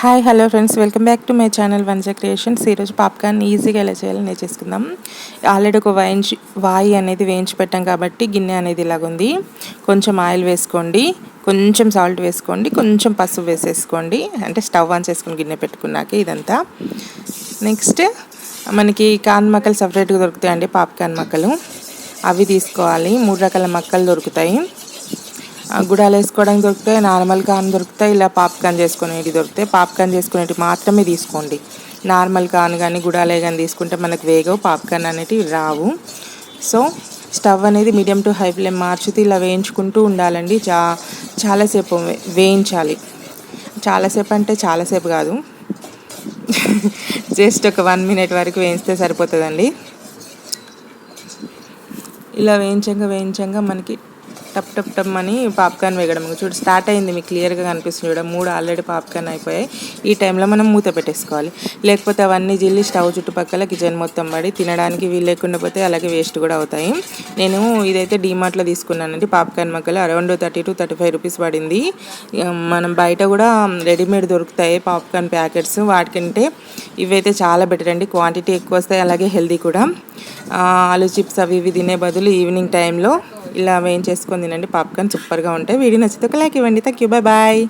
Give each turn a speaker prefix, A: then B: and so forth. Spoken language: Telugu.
A: Hi hello friends welcome back to my channel Vanja creations ఈరోజు పాప్కార్న్ ఈజీగా ఎలా చేయాలో నేర్చేసుకుందాం ఆల్రెడీ ఒక వేయించి వాయి అనేది వేయించి పెట్టాం కాబట్టి గిన్నె అనేది ఇలాగుంది కొంచెం ఆయిల్ వేసుకోండి. కొంచెం సాల్ట్ వేసుకోండి. కొంచెం పసుపు వేసేసుకోండి. అంటే స్టవ్ ఆన్ చేసుకుని గిన్నె పెట్టుకున్నాక ఇదంతా. నెక్స్ట్ మనకి కాన్ మక్కలు సపరేట్గా దొరుకుతాయండి పాప్కార్న్ మక్కలు. అవి తీసుకోవాలి. మూడు రకాల మక్కలు దొరుకుతాయి. గుడాలు వేసుకోవడానికి దొరుకుతాయి నార్మల్ కాన్ దొరుకుతాయి ఇలా పాప్కార్న్ చేసుకునేవి దొరుకుతాయి. పాప్కార్న్ చేసుకునేవి మాత్రమే తీసుకోండి. నార్మల్ కాన్ కానీ గుడాలే కానీ తీసుకుంటే మనకు వేగవు పాప్కార్న్ అనేటివి రావు. సో స్టవ్ అనేది మీడియం టు హై ఫ్లేమ్ మార్చుతూ ఇలా వేయించుకుంటూ ఉండాలండి. చా చాలాసేపు వేయించాలి. చాలాసేపు అంటే చాలాసేపు కాదు. జస్ట్ ఒక వన్ మినిట్ వరకు వేయిస్తే సరిపోతుందండి. ఇలా వేయించంగా వేయించంగా మనకి టప్ టప్ టప్ అని పాప్కార్న్ వేయడం. చూడు స్టార్ట్ అయింది మీకు క్లియర్గా కనిపిస్తుంది చూడ. మూడు ఆల్రెడీ పాప్కార్న్ అయిపోయాయి. ఈ టైంలో మనం మూత పెట్టేసుకోవాలి. లేకపోతే అవన్నీ జిల్లి స్టవ్ చుట్టుపక్కల కిచెన్ మొత్తం పడి తినడానికి వీలు లేకుండా పోతే అలాగే వేస్ట్ కూడా అవుతాయి. నేను ఇదైతే డీమార్ట్లో తీసుకున్నానండి. పాప్కార్న్ మొక్కలు around thirty to thirty five rupees పడింది. మనం బయట కూడా రెడీమేడ్ దొరుకుతాయి పాప్కార్న్ ప్యాకెట్స్ వాటికంటే. ఇవైతే చాలా బెటర్ అండి. క్వాంటిటీ ఎక్కువ వస్తాయి అలాగే హెల్దీ కూడా. ఆలు చిప్స్ అవి ఇవి తినే బదులు ఈవినింగ్ టైంలో ఇలా వేయించేసుకొని తినండి. పాప్కార్న్ సూపర్గా ఉంటాయి. వీడియో నచ్చితే ఒక లైక్ ఇవ్వండి. Thank you bye bye